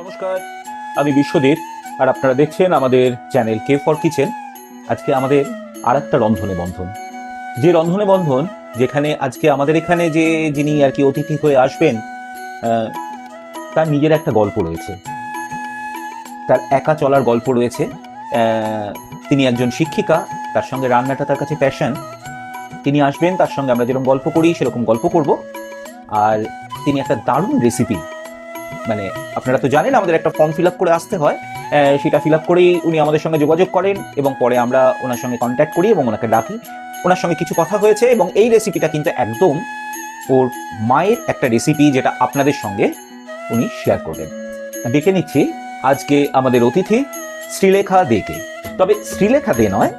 নমস্কার, আমি বিশ্বদীপ আর আপনারা দেখছেন আমাদের চ্যানেল কে ফর কিচেন আজকে আমাদের আর একটা রন্ধনে বন্ধন। যে রন্ধনে বন্ধন, যেখানে আজকে আমাদের এখানে যে যিনি আর কি অতিথি হয়ে আসবেন তার নিজের একটা গল্প রয়েছে। তার একা চলার গল্প রয়েছে। তিনি একজন শিক্ষিকা, তার সঙ্গে রান্নাটা তার কাছে প্যাশন তিনি আসবেন, তার সঙ্গে আমরা যেরকম গল্প করি, সেরকম গল্প করব। আর তিনি একটা দারুণ রেসিপি মানে আপনারা তো জানেন আমাদের একটা ফর্ম ফিল করে আসতে হয় সেটা ফিল করেই উনি আমাদের সঙ্গে যোগাযোগ করেন এবং পরে আমরা ওনার সঙ্গে কন্ট্যাক্ট করি এবং ওনাকে ডাকি। ওনার সঙ্গে কিছু কথা হয়েছে এবং এই রেসিপিটা কিন্তু একদম ওর মায়ের একটা রেসিপি যেটা আপনাদের সঙ্গে উনি শেয়ার করবেন। দেখে নিচ্ছি আজকে আমাদের অতিথি শ্রীলেখা দেকে তবে শ্রীলেখা দে নয়,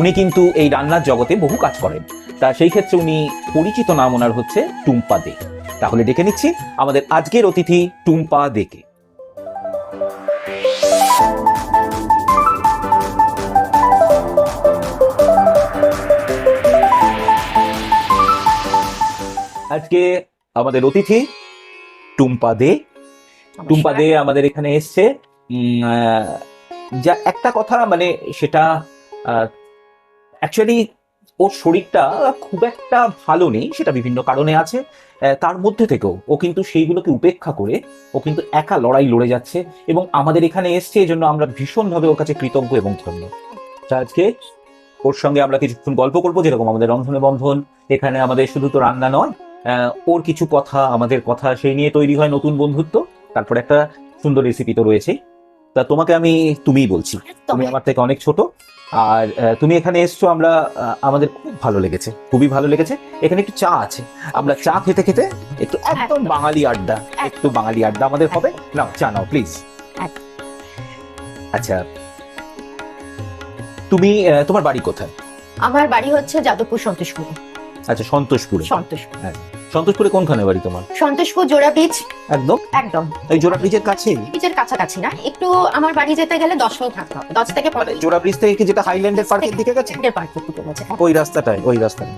উনি কিন্তু এই রান্নার জগতে বহু কাজ করেন। তা সেই ক্ষেত্রে উনি পরিচিত নাম ওনার হচ্ছে টুম্পা দে। তাহলে ডেকে নিচ্ছি আমাদের আজকের অতিথি টুম্পা দেকে। আজকে আমাদের অতিথি টুম্পা দে। টুম্পা দে আমাদের এখানে এসছে। যা একটা কথা মানে সেটা অ্যাকচুয়ালি ওর শরীরটা খুব একটা ভালো নেই সেটা বিভিন্ন কারণে আছে। তার মধ্যে থেকেও ও কিন্তু সেইগুলোকে উপেক্ষা করে ও কিন্তু একা লড়াই লড়ে যাচ্ছে এবং আমাদের এখানে এসছে এই জন্য আমরা ভীষণভাবে ওর কাছে কৃতজ্ঞ এবং ধন্য। আজকে ওর সঙ্গে আমরা কিছুক্ষণ গল্প করব যেরকম আমাদের রন্ধনে বন্ধন এখানে আমাদের শুধু তো রান্না নয় আহ, ওর কিছু কথা আমাদের কথা সেই নিয়ে তৈরি হয় নতুন বন্ধুত্ব। তারপর একটা সুন্দর রেসিপি তো রয়েছে তা তোমাকে আমি তুমিই বলছি। তুমি আমার থেকে অনেক ছোট। আর তুমি এখানে এসছো আমরা আমাদের খুব ভালো লেগেছে খুবই ভালো লেগেছে। এখানে একটু চা আছে আমরা চা খেতে খেতে একটু একদম। বাঙালি আড্ডা একটু বাঙালি আড্ডা আমাদের হবে। নাও চা নাও প্লিজ আচ্ছা তুমি তোমার বাড়ি কোথায়? আমার বাড়ি হচ্ছে যাদবপুর সন্তোষপুর। আচ্ছা সন্তোষপুর। সন্তোষপুর। সন্তোষপুরে কোনখানে বাড়ি তোমার? সন্তোষপুর জোড়া ব্রিজ একদম? একদম। এই জোড়া ব্রিজের কাছে ব্রিজের কাছাকাছি না। একটু আমার বাড়ি যেতে গেলে দশ মিনিট থাকতে হবে। দশ থেকে পনেরো জোড়া ব্রিজ থেকে কি যেটা হাইল্যান্ডের পার্কের দিকে গেছে? মিনিটের পার্কের দিকে গেছে ওই রাস্তাটায় ওই রাস্তায়।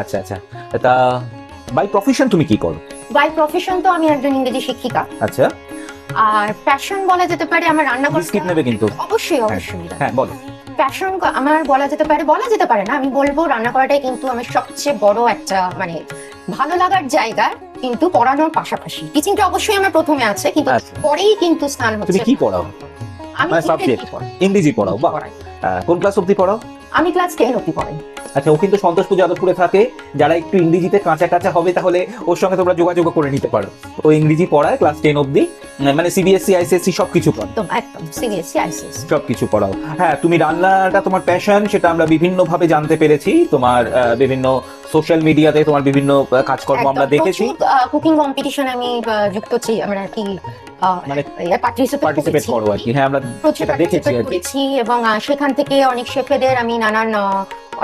আচ্ছা আচ্ছা। তা বাই প্রফেশন তুমি কি করো? বাই প্রফেশন তো আমি একজন ইংরেজি শিক্ষিকা। আচ্ছা। আর প্যাশন বলা যেতে পারে আমার রান্না করতে নেবে কিন্তু। অবশ্যই অবশ্যই হ্যাঁ বলো। প্যাশন আমার বলা যেতে পারে বলা যেতে পারে না। আমি বলব রান্না করাটাই কিন্তু আমার সবচেয়ে বড় একটা মানে ভালো লাগার জায়গা কিন্তু পড়ানোর পাশাপাশি। টিচিংটা অবশ্যই আমার প্রথমে আছে কিন্তু আচ্ছা। পরেই কিন্তু স্থান তুমি হচ্ছে কি পড়াও? আমি সাবজেক্ট ইংরেজি পড়াই। ইংরেজি পড়াও বা কোন ক্লাস অবধি পড়াও? আমি ক্লাস টেন অবধি পড়াই। আচ্ছা ও কিন্তু সন্তোষপুর যাদবপুরে থাকে। যারা একটু ইংরেজিতে কাঁচা কাঁচা হবে তাহলে ওর সঙ্গে তোমরা যোগাযোগ করে নিতে পারো। ও ইংরেজি পড়ায় ক্লাস টেন অবধি। মানে সিবিএসসি আইসিএসসি সব কিছু পড়ায় একদম একদম সিরিয়াসলি আইসিএস সব কিছু পড়াও। হ্যাঁ তুমি রান্নাটা তোমার প্যাশন সেটা আমরা বিভিন্ন ভাবে জানতে পেরেছি। তোমার বিভিন্ন সোশ্যাল মিডিয়াতে তোমার বিভিন্ন কাজকর্ম আমরা দেখেছি। কুকিং কম্পিটিশন আমি যুক্ত ছি আমরা কি মানে পার্টিসিপেট পার্টিসিপেট করো আর কি। হ্যাঁ আমরা সেটা দেখেছি এবং সেখান থেকে অনেক শেফেদের আমি নানান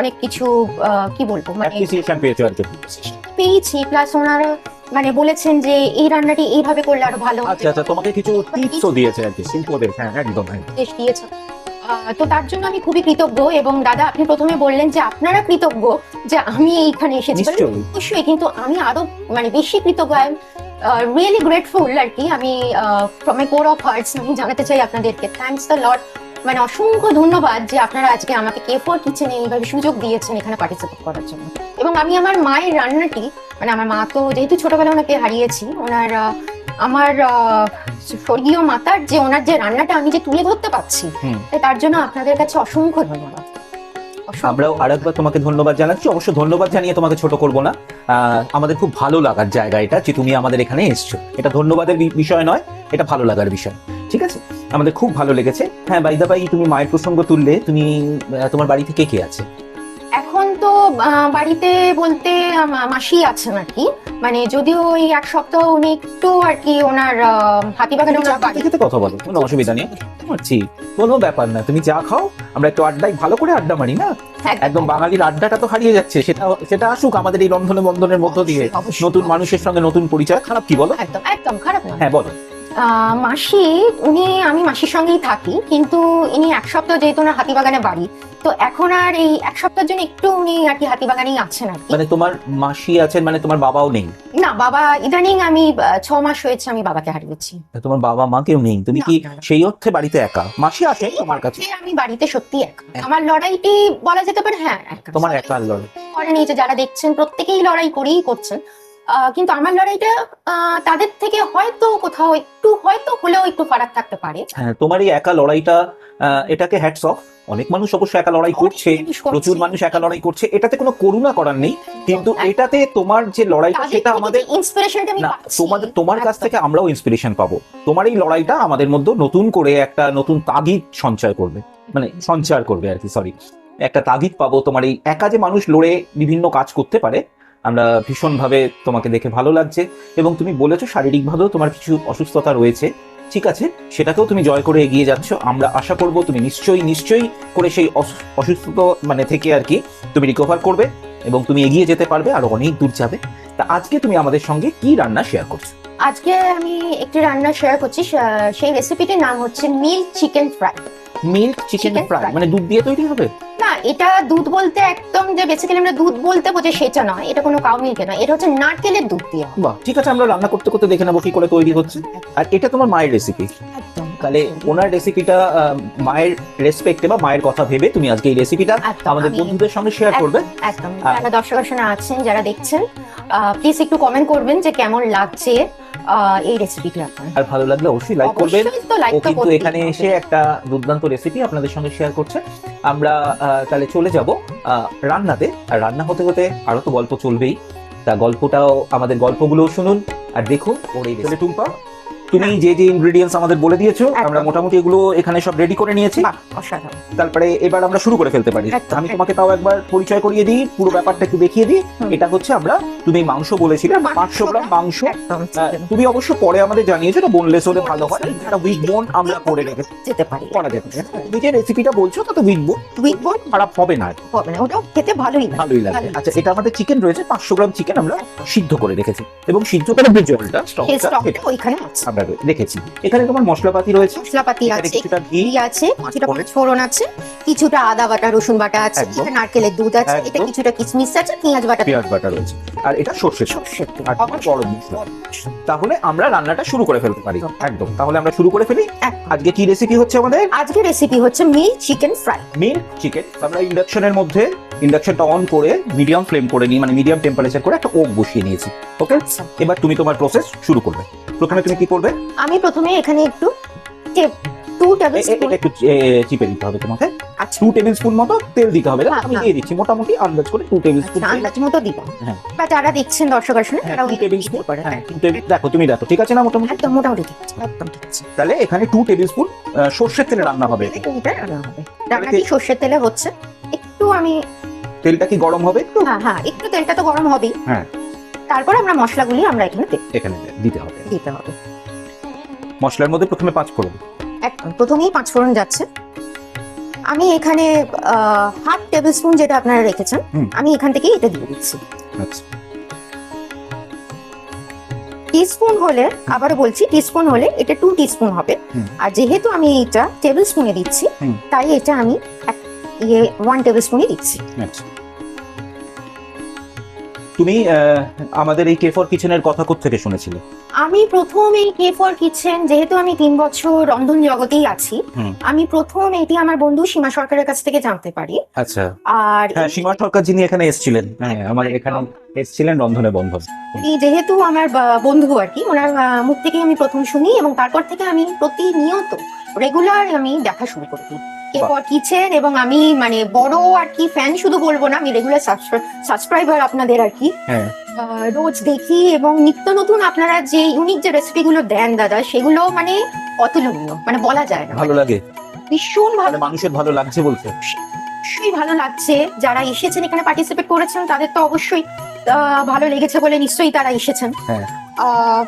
অনেক কিছু কি বলব মানে পেয়েছি প্লাস ওনারা মানে বলেছেন যে এই রান্নাটি এইভাবে করলে আরও ভালো। আচ্ছা আচ্ছা তোমাকে কিছু টিপসও দিয়েছে আর কি শিল্পদের হ্যাঁ একদম হ্যাঁ নির্দেশ দিয়েছে। তো তার জন্য আমি খুবই কৃতজ্ঞ এবং দাদা আপনি প্রথমে বললেন যে আপনারা কৃতজ্ঞ যে আমি এইখানে এসেছি। অবশ্যই কিন্তু আমি আরও মানে বেশি কৃতজ্ঞ আই রিয়েলি গ্রেটফুল আর কি। আমি from a core of hearts আমি জানাতে চাই আপনাদেরকে। থ্যাঙ্কস দ্য লট মানে অসংখ্য ধন্যবাদ যে আপনারা আজকে আমাকে কে ফোর কিচেনে এইভাবে সুযোগ দিয়েছেন এখানে পার্টিসিপেট করার জন্য। এবং আমি আমার মায়ের রান্নাটি মানে আমার মা তো যেহেতু ছোটবেলা ওনাকে হারিয়েছি ওনার আমার স্বর্গীয় মাতার যে ওনার যে রান্নাটা আমি যে তুলে ধরতে পারছি তার জন্য আপনাদের কাছে অসংখ্য ধন্যবাদ। আমরাও আরেকবার তোমাকে ধন্যবাদ জানাচ্ছি। অবশ্য ধন্যবাদ জানিয়ে তোমাকে ছোট করব না। আমাদের খুব ভালো লাগার জায়গা এটা যে তুমি আমাদের এখানে এসছো। এটা ধন্যবাদের বিষয় নয় এটা ভালো লাগার বিষয়। ঠিক আছে? আমাদের খুব ভালো লেগেছে। হ্যাঁ বাইদা ভাই তুমি মায়ের প্রসঙ্গ তুললে তুমি তোমার বাড়ি থেকে কে আছে? এখন তো বাড়িতে বলতে মাসি আছেন আর কি। মানে যদিও এই এক সপ্তাহ উনি একটু আর কি ওনার খেতে কথা বলো কোনো অসুবিধা নেই। বুঝছি কোনো ব্যাপার না তুমি চা খাও আমরা একটু আড্ডায় ভালো করে আড্ডা মারি না? একদম। বাঙালির আড্ডাটা তো হারিয়ে যাচ্ছে সেটা সেটা আসুক আমাদের এই রন্ধনে বন্ধনের মধ্য দিয়ে। নতুন মানুষের সঙ্গে নতুন পরিচয় খারাপ কি বলো? একদম একদম খারাপ হ্যাঁ বলো। মাসি উনি আমি মাসির সঙ্গেই থাকি কিন্তু ইনি এক সপ্তাহ যেহেতু ওনার হাতিবাগানে বাড়ি তো এখন আর এই এক সপ্তাহের জন্য একটু উনি আর কি হাতিবাগানেই আছেন আর কি। মানে তোমার মাসি আছেন মানে তোমার বাবাও নেই? না বাবা ইদানিং আমি ছ মাস হয়েছে আমি বাবাকে হারিয়েছি। তোমার বাবা মা কেউ নেই? তুমি কি। সেই অর্থে বাড়িতে একা? মাসি আসে তোমার কাছে? আমি বাড়িতে সত্যি একা। আমার লড়াইটি বলা যেতে পারে হ্যাঁ তোমার একা লড়াই? করেন এই যে যারা দেখছেন প্রত্যেকেই লড়াই করেই করছেন। কিন্তু আমার লড়াইটা তাদের থেকে হয়তো কোথাও একটু হয়তো হলেও একটু ফারাক থাকতে পারে। হ্যাঁ তোমার এই একা লড়াইটা এটাকে হ্যাটস অফ অনেক মানুষ অবশ্য একা লড়াই করছে। প্রচুর মানুষ একা লড়াই করছে। এটাতে কোনো করুণা করার নেই। কিন্তু এটাতে তোমার যে লড়াইটা সেটা আমাদের না তোমাদের তোমার কাছ থেকে আমরাও ইন্সপিরেশন পাবো। তোমার এই লড়াইটা আমাদের মধ্যে নতুন করে একটা নতুন তাগিদ সঞ্চয় করবে। মানে সঞ্চার করবে আর কি সরি একটা তাগিদ পাবো তোমার এই একা যে মানুষ লড়ে বিভিন্ন কাজ করতে পারে আমরা ভীষণভাবে তোমাকে দেখে ভালো লাগছে এবং তুমি বলেছ শারীরিকভাবেও তোমার কিছু অসুস্থতা রয়েছে। ঠিক আছে, সেটাকেও তুমি জয় করে এগিয়ে যাচ্ছ। আমরা আশা করব তুমি নিশ্চয়ই নিশ্চয়ই করে সেই অসু- অসুস্থতা মানে থেকে আর কি তুমি রিকভার করবে এবং তুমি এগিয়ে যেতে পারবে আর অনেক দূর যাবে। তা আজকে তুমি আমাদের সঙ্গে কি রান্না শেয়ার করছ? আজকে আমি একটি রান্না শেয়ার করছি সেই রেসিপিটির নাম হচ্ছে milk chicken fry milk chicken fry মানে দুধ দিয়ে তৈরি হবে? না এটা দুধ বলতে একদম যে বেসিক্যালি আমরা দুধ বলতে বোঝে সেটা নয় এটা কোনো কাউ মিল্কে নয় এটা হচ্ছে নারকেলের দুধ দিয়ে বাহ ঠিক আছে আমরা রান্না করতে করতে দেখে নেব কি করে তৈরি হচ্ছে। আর এটা তোমার মায়ের রেসিপি তাহলে ওনার রেসিপিটা মায়ের রেসপেক্টে বা মায়ের কথা ভেবে তুমি আজকে এই রেসিপিটা আমাদের আমি- বন্ধুদের সঙ্গে শেয়ার করবে। একদম যারা দর্শক আছেন যারা দেখছেন প্লিজ একটু কমেন্ট করবেন যে কেমন লাগছে এই রেসিপিটি আপনার। আর ভালো লাগলে অবশ্যই লাইক করবেন। ও কিন্তু এখানে এসে একটা দুর্দান্ত রেসিপি আপনাদের সঙ্গে শেয়ার করছে। আমরা আহ, তাহলে চলে যাব আহ, রান্নাতে। আর রান্না হতে হতে আরও তো গল্প চলবেই। তা গল্পটাও আমাদের গল্পগুলোও শুনুন। আর দেখুন ওর এই টুম্পা তুমি যে যে ইনগ্রেডিয়েন্টস আমাদের বলে দিয়েছ আমরা মোটামুটি এগুলো এখানে সব রেডি করে নিয়েছি। অসাধারণ। তারপরে এবার আমরা শুরু করে ফেলতে পারি। আমি তোমাকে তাও একবার পরিচয় করিয়ে দিই পুরো ব্যাপারটা একটু দেখিয়ে দিই। এটা হচ্ছে আমরা তুমি মাংস বলেছিলে পাঁচশো গ্রাম মাংস। তুমি অবশ্য পরে আমাদের জানিয়েছো এটা বোনলেস হলে ভালো হয় একটা উইক বোন আমরা করে রেখেছি যেতে পারি। করা যেতে তুমি যে রেসিপিটা বলছো তাতে উইক বোন উইক বোন খারাপ হবে না। হবে না ওটাও খেতে ভালোই ভালোই লাগে। আচ্ছা এটা আমাদের চিকেন রয়েছে পাঁচশো গ্রাম চিকেন আমরা সিদ্ধ করে রেখেছি। এবং সিদ্ধ করে জলটা স্টকটা ওইখানে আছে। আমরা রেখেছি এখানে তোমার মশলাপাতি রয়েছে। মশলাপাতি আছে কিছুটা ঘি আছে কিছুটা ফোড়ন। আছে কিছুটা আদা বাটা রসুন বাটা আছে। এটা নারকেলের দুধ আছে এটা কিছুটা কিশমিশ আছে পেঁয়াজ বাটা। পেঁয়াজ বাটা রয়েছে। আর এটা। সর্ষের তেল। আর গরম মশলা। তাহলে আমরা রান্নাটা শুরু করে ফেলতে পারি। একদম। তাহলে আমরা শুরু করে ফেলি। আজকে কি রেসিপি হচ্ছে আমাদের? আজকে রেসিপি হচ্ছে milk chicken fry milk chicken আমরা ইন্ডাকশনের মধ্যে ইন্ডাকশনটা অন করে মিডিয়াম ফ্লেম করে নিই মানে মিডিয়াম টেম্পারেচার করে একটা ওক বসিয়ে নিয়েছি। ওকে আচ্ছা। এবার তুমি তোমার প্রসেস শুরু করবে। প্রথমে তুমি কি করবে? আমি প্রথমে এখানে একটু টু টেবিল এ- এ- স্পুন একটু চিপে দিতে হবে তোমাকে। আচ্ছা। টু টেবিল স্পুন মতো তেল দিতে হবে হ্যাঁ, আমি হ্যাঁ। দিয়ে দিচ্ছি মোটামুটি আন্দাজ করে টু টেবিল স্পুন আন্দাজ মতো দিব হ্যাঁ। বা যারা দেখছেন দর্শক আসলে তারা টেবিল দেখো তুমি দেখো ঠিক আছে না মোটামুটি? একদম মোটামুটি ঠিক আছে একদম ঠিক আছে। তাহলে এখানে টু টেবিল স্পুন সর্ষের তেলে রান্না হবে এটা রান্না হবে। রান্নাটি সর্ষের তেলে হচ্ছে? একটু আমি তেলটা কি গরম হবে একটু? হ্যাঁ হ্যাঁ একটু তেলটা তো গরম হবেই। হ্যাঁ। তারপর আমরা মশলাগুলি আমরা এখানে এখানে দিতে হবে। দিতে হবে। মশলার মধ্যে প্রথমে পাঁচ ফোড়ন। প্রথমেই পাঁচ ফোড়ন যাচ্ছে। আমি এখানে হাফ টেবিল স্পুন যেটা আপনারা রেখেছেন আমি এখান থেকে এটা দিয়ে দিচ্ছি। আচ্ছা। টিস্পুন হলে আবারও বলছি টিস্পুন হলে এটা টু টিস্পুন হবে। আর যেহেতু আমি এটা টেবিল স্পুনে দিচ্ছি তাই এটা আমি ইয়ে ওয়ান টেবিল স্পুনে দিচ্ছি। আচ্ছা। তুমি আমাদের এই কেফর কিচেনের কথা থেকে শুনেছিলে? আমি প্রথম এই কে ফর কিচেন যেহেতু আমি তিন বছর রন্ধন জগতেই আছি আমি প্রথম এটি আমার বন্ধু সীমা সরকারের কাছ থেকে জানতে পারি। আচ্ছা। আর হ্যাঁ সীমা সরকার যিনি এখানে এসেছিলেন হ্যাঁ আমার এখানে এসেছিলেন রন্ধনে বন্ধন। যেহেতু আমার বন্ধু আর কি ওনার মুখ থেকে আমি প্রথম শুনি এবং তারপর থেকে আমি প্রতিনিয়ত রেগুলার আমি দেখা শুরু করি। এরপর কিচেন এবং আমি মানে বড় আর কি ফ্যান শুধু বলব না আমি রেগুলার সাবস্ক্রাইবার আপনাদের আর কি। হ্যাঁ। রোজ দেখি এবং নিত্য নতুন আপনারা যে ইউনিক যে রেসিপি গুলো দেন দাদা সেগুলো মানে অতুলনীয় মানে বলা যায় না। ভালো লাগে। ভীষণ ভালো মানে মানুষের ভালো লাগছে বলতে। অবশ্যই ভালো লাগছে। যারা এসেছেন এখানে পার্টিসিপেট করেছেন তাদের তো অবশ্যই ভালো লেগেছে বলে নিশ্চয়ই তারা এসেছেন। হ্যাঁ। আহ,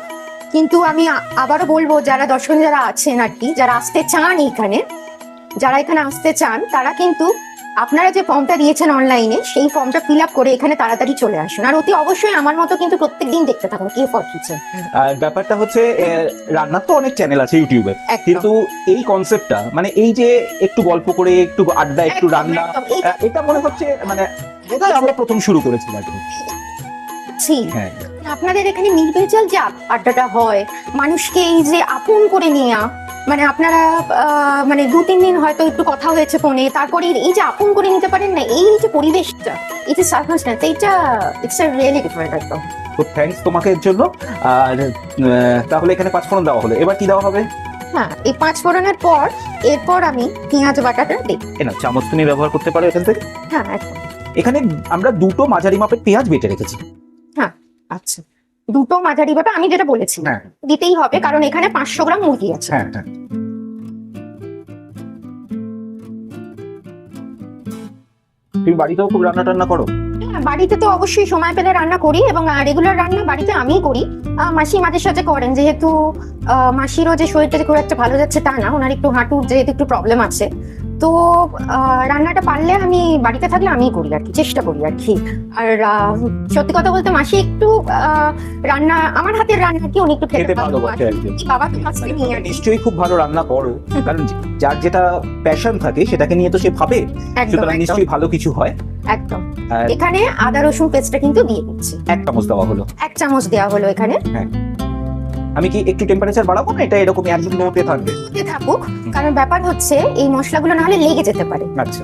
কিন্তু আমি আবারও বলব যারা দর্শক যারা আছেন আর কি যারা আসতে চান এখানে যারা এখানে আসতে চান তারা কিন্তু আপনারা যে ফর্মটা দিয়েছেন অনলাইনে সেই ফর্মটা ফিল আপ করে এখানে তাড়াতাড়ি চলে আসুন। আর অতি অবশ্যই আমার মতো কিন্তু প্রত্যেকদিন দেখতে থাকুন কে ফর কিচেন আর ব্যাপারটা হচ্ছে রান্নার তো অনেক চ্যানেল আছে ইউটিউবে কিন্তু এই কনসেপ্টটা মানে এই যে একটু গল্প করে একটু আড্ডা একটু রান্না এটা মনে হচ্ছে মানে বোধহয় আমরা প্রথম শুরু করেছিলাম। হ্যাঁ। আপনাদের এখানে নির্ভেজাল যে আড্ডাটা হয় মানুষকে এই যে আপন করে নেওয়া মানে আপনারা মানে দু তিন দিন হয়তো একটু কথা হয়েছে ফোনে তারপরে এই যে আপন করে নিতে পারেন না এই যে পরিবেশটা এই যে সার্কামস্ট্যান্স এইটা ইটস আ রিয়েলি ডিফারেন্ট একদম। তো থ্যাঙ্কস তোমাকে এর জন্য। আর তাহলে এখানে পাঁচ ফোড়ন দেওয়া হলো। এবার কি দেওয়া হবে? হ্যাঁ এই পাঁচ ফোড়নের পর এরপর আমি পেঁয়াজ বাটাটা দিই না চামচ তুমি ব্যবহার করতে পারো এখান থেকে। হ্যাঁ একদম। এখানে আমরা দুটো মাঝারি মাপের পেঁয়াজ বেটে রেখেছি। হ্যাঁ আচ্ছা। দুটো মাঝারি বাটা আমি যেটা বলেছি হ্যাঁ। দিতেই হবে কারণ এখানে পাঁচশো গ্রাম মুরগি আছে। হ্যাঁ হ্যাঁ। তুমি বাড়িতেও খুব রান্না টান্না করো বাড়িতে তো অবশ্যই সময় পেলে রান্না করি এবং রেগুলার রান্না বাড়িতে আমিই করি। আহ, মাসি মাঝে সাথে করেন যেহেতু আহ, মাসিরও যে শরীরটা যে খুব একটা ভালো যাচ্ছে তা না ওনার একটু হাঁটুর যেহেতু একটু প্রবলেম আছে তো রান্নাটা পারলে আমি বাড়িতে থাকলে আমি করি আর কি চেষ্টা করি আর কি। আর সত্যি কথা বলতে মাসি একটু রান্না আমার হাতের রান্না কি উনি একটু খেতে ভালোবাসে বাবা তো নিয়ে আর নিশ্চয়ই খুব ভালো রান্না করো কারণ যার যেটা প্যাশন থাকে সেটাকে নিয়ে তো সে ভাবে। সুতরাং নিশ্চয়ই ভালো কিছু হয়। একদম। এখানে আদা রসুন পেস্টটা কিন্তু দিয়ে দিচ্ছি। এক চামচ দেওয়া হলো। এক চামচ দেওয়া হলো এখানে। আমি কি একটু টেম্পারেচার বাড়াবো না? এটা এরকমই একদম নোটে থাকবে। থাকুক কারণ ব্যাপার হচ্ছে এই মশলাগুলো না হলে লেগে যেতে পারে। আচ্ছা।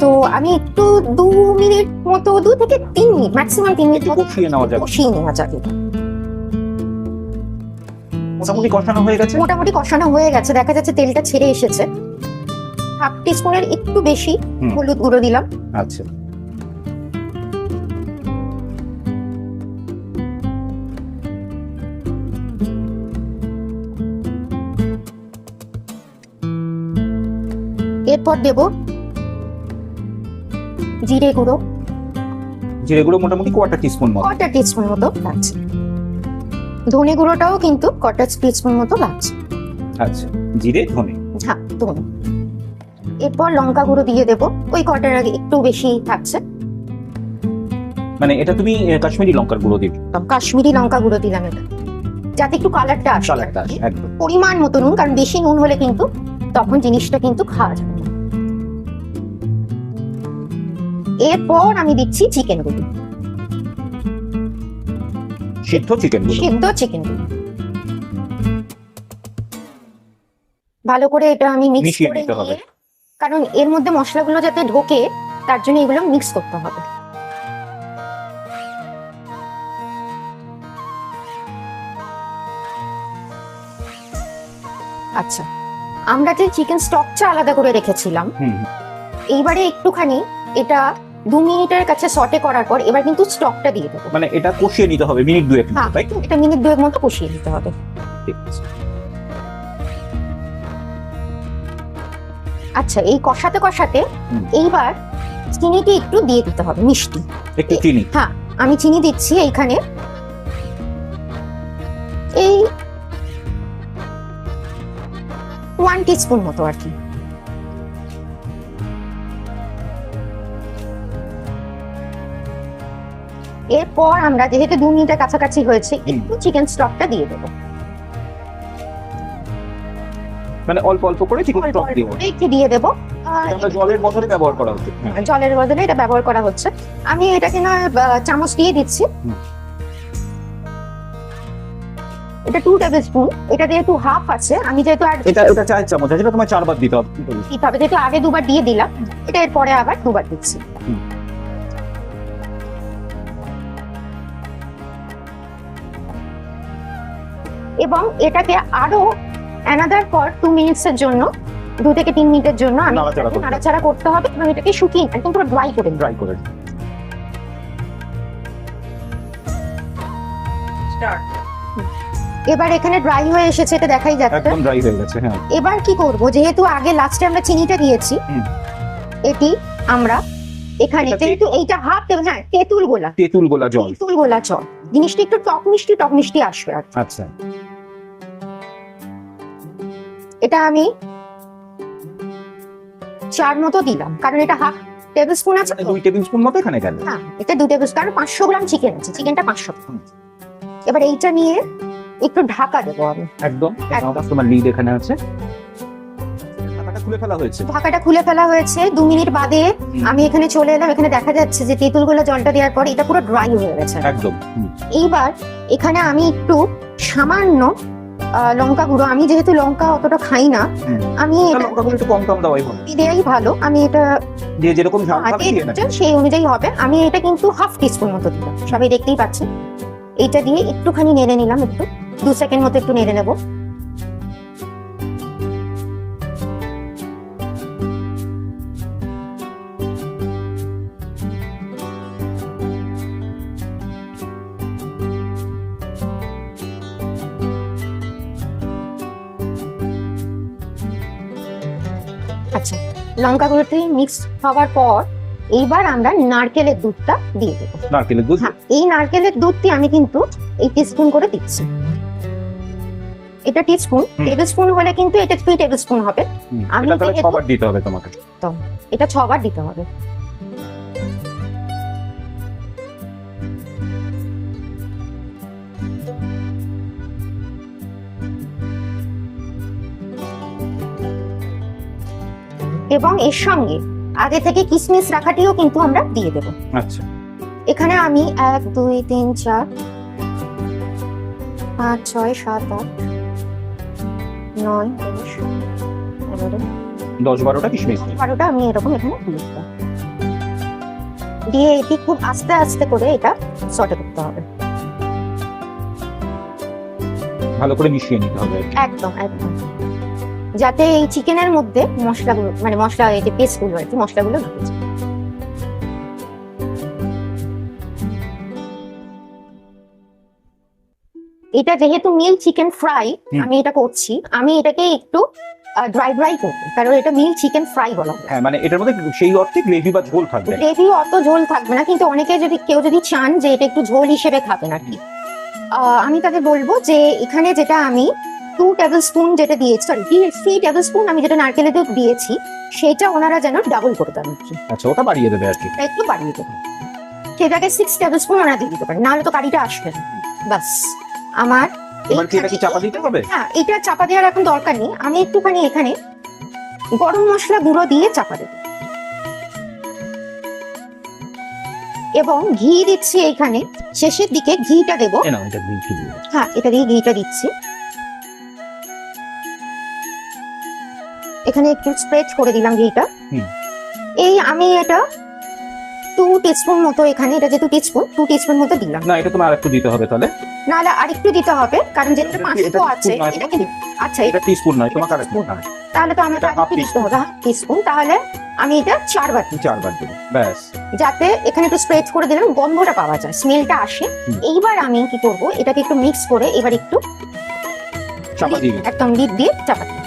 তো আমি একটু দু মিনিট মতো দু থেকে তিন মিনিট ম্যাক্সিমাম তিন মিনিট মতো কষিয়ে নেওয়া যাবে কষিয়ে নেওয়া যাবে মোটামুটি কষানো হয়ে গেছে? মোটামুটি কষানো হয়ে গেছে। দেখা যাচ্ছে তেলটা ছেড়ে এসেছে। হাফ টিস্পুনের একটু বেশি হলুদ গুঁড়ো দিলাম। আচ্ছা। এরপর দেব। জিরে গুঁড়ো। জিরে গুঁড়ো মোটামুটি কোয়ার্টার টিস্পুন মতো? কটা টিস্পুন মতো লাগছে। ধনে গুঁড়োটাও কিন্তু কটা টিস্পুন মতো লাগছে। আচ্ছা জিরে ধনে? হ্যাঁ ধনে। এরপর লঙ্কা গুঁড়ো দিয়ে দেবো। ওই কটার আগে একটু বেশি থাকছে। মানে এটা তুমি কাশ্মীরি লঙ্কার গুঁড়ো দিবে কাশ্মীরি লঙ্কা গুঁড়ো দিলাম এটা। যাতে একটু কালারটা আসে, একদম। পরিমাণ মতো নুন কারণ বেশি নুন হলে কিন্তু তখন জিনিসটা কিন্তু খাওয়া যাবে এরপর আমি দিচ্ছি চিকেনগুলো সিদ্ধ চিকেনগুলো সিদ্ধ চিকেনগুলো ভালো করে এটা আমি মিক্স করে নিতে হবে। কারণ এর মধ্যে মশলাগুলো যাতে ঢোকে তার জন্য এগুলো মিক্স করতে হবে আচ্ছা আমরা যে চিকেন স্টকটা আলাদা করে রেখেছিলাম। এইবারে একটুখানি এটা দু মিনিটের কাছে সটে করার পর এবার কিন্তু স্টকটা দিয়ে দেবো। মানে এটা কষিয়ে নিতে হবে মিনিট দুয়েক মতো, হ্যাঁ তাই তো? এটা মিনিট দুয়েক মতো কষিয়ে দিতে হবে। আচ্ছা এই কষাতে কষাতে এইবার চিনিটি একটু দিয়ে দিতে হবে মিষ্টি। একটু চিনি। হ্যাঁ আমি চিনি দিচ্ছি এইখানে। এই ওয়ান টিস্পুন মতো আর কি। এরপর আমরা যেহেতু দু মিনিটের কাছাকাছি হয়েছে একটু চিকেন স্টকটা দিয়ে দেবো। মানে অল্প অল্প করে চিকেন স্টক দিব। একটু দিয়ে দেবো। জলের বদলে ব্যবহার করা হচ্ছে। হ্যাঁ। জলের বদলে এটা ব্যবহার করা হচ্ছে। আমি এটাকে না চামচ দিয়ে দিচ্ছি। এটা টু টেবিল স্পুন এটা যেহেতু হাফ আছে আমি যেহেতু আর এটা এটা চায়ের চামচ আছে এটা তোমার চারবার দিতে হবে। দিতে হবে যেহেতু আগে দুবার দিয়ে দিলাম এটা এরপরে আবার দুবার দিচ্ছি। এবং এটাকে আরও অ্যানাদার পর টু মিনিটস এর জন্য দু থেকে তিন মিনিটের জন্য আমি নাড়াচাড়া করতে হবে। এবং এটাকে শুকিয়ে একদম পুরো ড্রাই করে ড্রাই করে এবার এখানে ড্রাই হয়ে এসেছে এটা দেখাই যাচ্ছে। একদম ড্রাই হয়ে গেছে হ্যাঁ। এবার কি করব যেহেতু আগে লাস্টে আমরা চিনিটা দিয়েছি এটি আমরা এখানে যেহেতু এইটা হাফ টেবিল হ্যাঁ তেঁতুল গোলা। তেঁতুল গোলা জল। তেঁতুল গোলা চল জিনিসটা একটু টক মিষ্টি টক মিষ্টি আসবে আর আচ্ছা। এটা আমি চার মতো দিলাম কারণ এটা হাফ টেবিল স্পুন আছে দুই টেবিল স্পুন মতো এখানে গেল। হ্যাঁ এটা দু টেবিল কারণ পাঁচশো গ্রাম চিকেন আছে চিকেনটা পাঁচশো। এবার এইটা নিয়ে একটু ঢাকা দেবো আমি। একদম। তোমার লিড এখানে আছে। ঢাকাটা খুলে ফেলা হয়েছে। ঢাকাটা খুলে ফেলা হয়েছে দু মিনিট বাদে আমি এখানে চলে এলাম এখানে দেখা যাচ্ছে যে তেঁতুলগুলো জলটা দেওয়ার পর এটা পুরো ড্রাই হয়ে গেছে। একদম এইবার এখানে আমি একটু সামান্য লঙ্কা গুঁড়ো। আমি যেহেতু লঙ্কা অতটা খাই না আমি লঙ্কা গুঁড়ো একটু কম কম ভালো দেওয়াই ভালো। আমি এটা যে যেরকম। সেই অনুযায়ী হবে। আমি এটা কিন্তু হাফ টিস্পুন মতো দিলাম। সবাই দেখতেই পাচ্ছেন। এটা দিয়ে একটুখানি নেড়ে নিলাম একটু। দু সেকেন্ড মতো একটু নেড়ে নেব। লঙ্কা গুঁড়োটি মিক্স হওয়ার পর এইবার আমরা নারকেলের দুধটা দিয়ে দেবো। নারকেলের দুধ? হ্যাঁ এই নারকেলের দুধটি আমি কিন্তু এই টিস্পুন করে দিচ্ছি। এটা টিস্পুন টেবিলস্পুন টেবিল স্পুন হলে কিন্তু এটা থ্রি টেবিল স্পুন হবে আমি দিতে হবে তোমাকে। তো এটা ছবার দিতে হবে। এবং এর সঙ্গে আগে থেকে কিসমিস রাখাটিও কিন্তু আমরা দিয়ে দেব। আচ্ছা। এখানে আমি এক দুই তিন চার পাঁচ ছয় সাত আট নয় দশ এগারো। দশ বারোটা নিই। বারোটা আমি এরকম এখানে দিয়ে এটি খুব আস্তে আস্তে করে এটা সটে করতে হবে। ভালো করে মিশিয়ে নিতে হবে একদম একদম। যাতে এই চিকেনের মধ্যে মশলাগুলো মানে মশলা এই যে পেস্টগুলো আর কি মশলাগুলো ঢুকে যায়। এটা যেহেতু মিল চিকেন ফ্রাই আমি এটা করছি আমি এটাকে একটু ড্রাই ড্রাই করব। কারণ এটা মিল চিকেন ফ্রাই বলা হয়। হ্যাঁ মানে এটার মধ্যে সেই অর্থে গ্রেভি বা ঝোল থাকবে। গ্রেভি অত ঝোল থাকবে না কিন্তু অনেকে যদি কেউ যদি চান যে এটা একটু ঝোল হিসেবে খাবেন আর কি। আহ, আমি তাকে বলব যে এখানে যেটা আমি টু টেবিল স্পুন যেটা দিয়েছি সরি থ্রি টেবিল স্পুন আমি যেটা নারকেলের দুধ দিয়েছি সেটা ওনারা যেন ডাবল করে দেন। আচ্ছা ওটা বাড়িয়ে দেবে আর কি। একটু বাড়িয়ে দেবেন সেটাকে সিক্স টেবিল স্পুন ওনারা দিয়ে দিতে পারেন নাহলে তো কারিটা আসবে না। বাস আমার এটা চাপা দিতে হবে? হ্যাঁ এটা চাপা দেওয়ার এখন দরকার নেই। আমি একটুখানি এখানে গরম মশলা গুঁড়ো দিয়ে চাপা দেব। এবং ঘি দিচ্ছি এখানে। শেষের দিকে ঘিটা দেব। দিবে হ্যাঁ এটা দিয়ে ঘিটা দিচ্ছি। এখানে একটু স্প্রেড করে দিলাম ঘিটা। এই আমি এটা টু টিস্পুন মতো এখানে এটা যেহেতু টিস্পুন টু টিস্পুন মতো দিলাম। না এটা তোমার আরেকটু দিতে হবে তাহলে। নাহলে আরেকটু দিতে হবে কারণ যেহেতু পাঁচশো আছে এটা আচ্ছা এটা টিস্পুন নয় তোমাকে আরেকটু তাহলে তো আমাকে আরেকটু দিতে হবে টিস্পুন তাহলে আমি এটা চারবার দিই চারবার দেবে ব্যাস। যাতে এখানে একটু স্প্রেড করে দিলাম গন্ধটা পাওয়া যায় স্মেলটা আসে। এইবার আমি কি করব এটাকে একটু মিক্স করে এবার একটু চাপা দিয়ে একদম লিড দিয়ে চাপা দিই।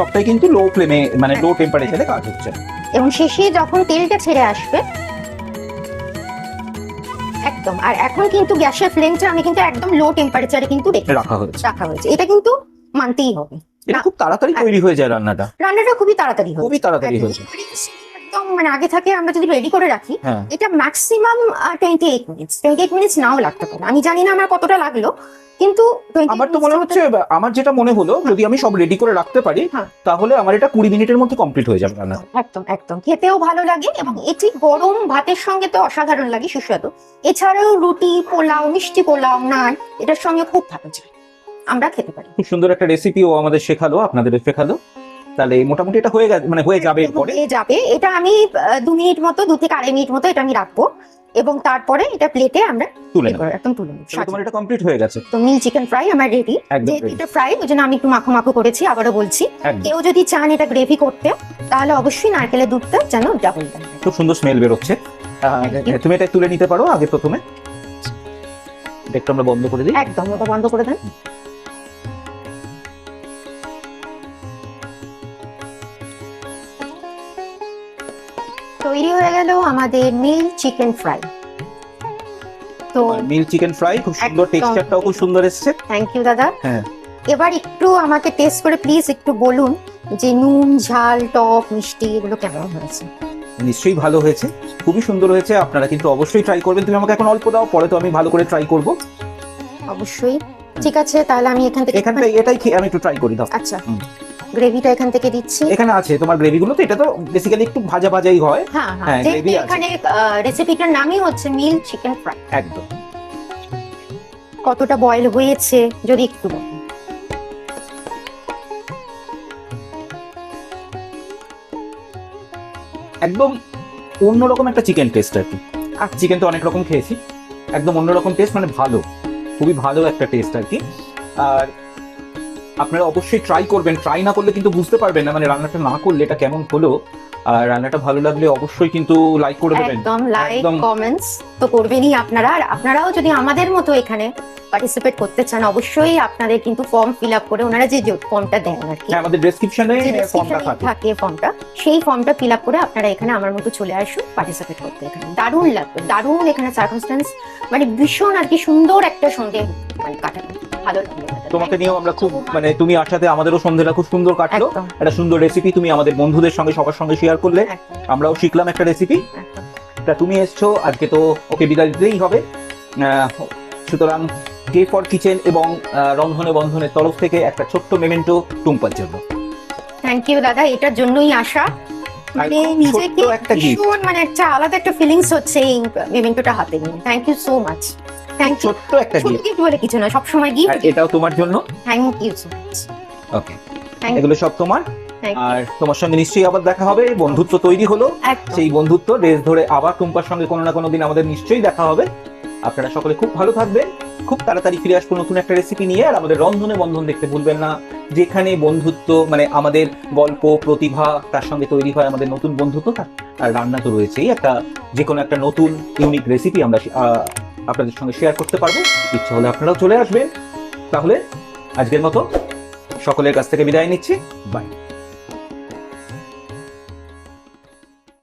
সবটাই কিন্তু লো ফ্লেমে মানে লো টেম্পারেচারে কাজ হচ্ছে। এবং শেষে যখন তেলটা ছেড়ে আসবে একদম আর এখন কিন্তু গ্যাসের ফ্লেমটা আমি কিন্তু একদম লো টেম্পারেচারে কিন্তু রেখে রাখা হয়েছে। রাখা হয়েছে। এটা কিন্তু মানতেই হবে। এটা খুব তাড়াতাড়ি তৈরি হয়ে যায় রান্নাটা। রান্নাটা খুবই তাড়াতাড়ি হয় খুবই তাড়াতাড়ি হয়ে হয়েছে। একদম মানে আগে থাকে আমরা যদি রেডি করে রাখি হ্যাঁ। এটা maximum twenty eight minutes twenty eight minutes নাও লাগতে পারে। আমি জানি না আমার কতটা লাগল কিন্তু 28 আমার তো মনে minutes হচ্ছে আমার যেটা মনে হলো যদি আমি সব রেডি করে রাখতে পারি হ্যাঁ। তাহলে আমার এটা কুড়ি মিনিটের মধ্যে কমপ্লিট হয়ে যাবে রান্না। একদম একদম। খেতেও ভালো লাগে এবং এটি গরম ভাতের সঙ্গে তো অসাধারণ লাগে সুস্বাদু। এছাড়াও রুটি পোলাও মিষ্টি পোলাও নান এটার সঙ্গে খুব ভালো যায়। আমরা খেতে পারি। খুব সুন্দর একটা রেসিপি ও আমাদের শেখালো আপনাদের শেখালো। তাহলে মোটামুটি এটা হয়ে গেছে মানে হয়ে যাবে এরপরে? হয়ে যাবে। এটা আমি দু মিনিট মতো দু থেকে আড়াই মিনিট মতো এটা আমি রাখব। এবং তারপরে এটা প্লেটে আমরা তুলে নেব। একদম তুলে নেব। তোমার এটা কমপ্লিট হয়ে গেছে। তো মিল চিকেন ফ্রাই আমার রেডি একদম যেহেতু এটা ফ্রাই ওই জন্য আমি একটু মাখো মাখো করেছি আবারও বলছি। কেউ যদি চান এটা গ্রেভি করতে তাহলে অবশ্যই নারকেলের দুধটা যেন ডাবল দেন। খুব সুন্দর স্মেল বেরোচ্ছে। আহ, তুমি এটা তুলে নিতে পারো আগে প্রথমে। এটা একটু আমরা বন্ধ করে দিই। একদম ওটা বন্ধ করে দেন। গেল আমাদের মিল চিকেন ফ্রাই। তো মিল চিকেন ফ্রাই খুব সুন্দর টেক্সচারটাও খুব সুন্দর এসেছে। থ্যাংক ইউ দাদা। হ্যাঁ। এবার একটু আমাকে টেস্ট করে প্লিজ একটু বলুন যে নুন ঝাল টক মিষ্টি এগুলো কেমন হয়েছে? নিশ্চয়ই ভালো হয়েছে। খুবই সুন্দর হয়েছে। আপনারা কিন্তু অবশ্যই ট্রাই করবেন। তুমি আমাকে এখন অল্প দাও পরে তো আমি ভালো করে ট্রাই করব। অবশ্যই। ঠিক আছে তাহলে আমি এখান থেকে এখানটা এটাই খেয়ে আমি একটু ট্রাই করি দাও। আচ্ছা। গ্রেভিটা এখান থেকে দিচ্ছি। এখানে আছে তোমার গ্রেভিগুলো তো এটা তো বেসিক্যালি একটু ভাজা ভাজাই হয়। হ্যাঁ হ্যাঁ, হ্যাঁ আছে। এখানে রেসিপিটার নামই হচ্ছে মিল চিকেন ফ্রাই একদম। কতটা বয়েল হয়েছে যদি একটু। একদম অন্যরকম একটা চিকেন টেস্ট আর কি। চিকেন তো অনেক রকম খেয়েছি। একদম অন্যরকম টেস্ট মানে ভালো। খুবই ভালো একটা টেস্ট আর কি। আর আপনারা অবশ্যই ট্রাই করবেন। ট্রাই না করলে কিন্তু বুঝতে পারবেন না মানে রান্নাটা না করলে এটা কেমন হলো। আর রান্নাটা ভালো লাগলে অবশ্যই কিন্তু লাইক করে দেবেন। একদম লাইক কমেন্টস তো করবেনই আপনারা। আর আপনারাও যদি আমাদের মতো এখানে পার্টিসিপেট করতে চান অবশ্যই আপনাদের কিন্তু ফর্ম ফিল আপ করে ওনারা যে ফর্মটা দেন আর কি। হ্যাঁ আমাদের ডেসক্রিপশনে ফর্মটা থাকে। ফর্মটা সেই ফর্মটা ফিল আপ করে আপনারা এখানে আমার মতো চলে আসুন পার্টিসিপেট করতে এখানে। দারুণ লাগবে দারুণ এখানে সার্কামস্টেন্স মানে ভীষণ আর কি সুন্দর একটা সন্ধে মানে কাটানো। ভালো তোমাকে নিয়েও আমরা খুব মানে তুমি আসাতে আমাদেরও সন্ধ্যেটা খুব সুন্দর কাটলো। একদম। একটা সুন্দর রেসিপি তুমি আমাদের বন্ধুদের সঙ্গে সবার সঙ্গে শেয়ার করলে। আমরাও শিখলাম একটা রেসিপি তা তুমি এসছো আজকে তো ওকে বিদায় দিতেই হবে। আহ, সুতরাং কে ফর কিচেন এবং আহ, রন্ধনে বন্ধনের তরফ থেকে একটা ছোট্ট মেমেন্টো টুম্পার জন্য। থ্যাংক ইউ দাদা এটার জন্যই আসা মানে আর নিজেকে একটা gift। ভীষণ মানে একটা আলাদা একটা ফিলিংস হচ্ছে এই মেমেন্টোটা হাতে নিয়ে। Thank you so much thank you ছোট্ট একটা গিফট গিফট বলে কিছু না সবসময় আর গিফট এটাও তোমার জন্য। Thank you so much okay এগুলো সব তোমার। আর তোমার সঙ্গে নিশ্চয়ই আবার দেখা হবে বন্ধুত্ব তৈরি হলো। সেই বন্ধুত্ব রেস ধরে আবার টুম্পার সঙ্গে কোনো না কোনো দিন আমাদের নিশ্চয়ই দেখা হবে। আপনারা সকলে খুব ভালো থাকবেন। খুব তাড়াতাড়ি ফিরে আসব নতুন একটা রেসিপি নিয়ে। আর আমাদের রন্ধনে বন্ধন দেখতে ভুলবেন না। যেখানে বন্ধুত্ব মানে আমাদের গল্প প্রতিভা তার সঙ্গে তৈরি হয় আমাদের নতুন বন্ধুত্ব আর রান্না তো রয়েছেই। একটা যে কোনো একটা নতুন ইউনিক রেসিপি আমরা আপনাদের সঙ্গে শেয়ার করতে পারব। ইচ্ছা হলে আপনারাও চলে আসবেন। তাহলে আজকের মতো সকলের কাছ থেকে বিদায় নিচ্ছি। বাই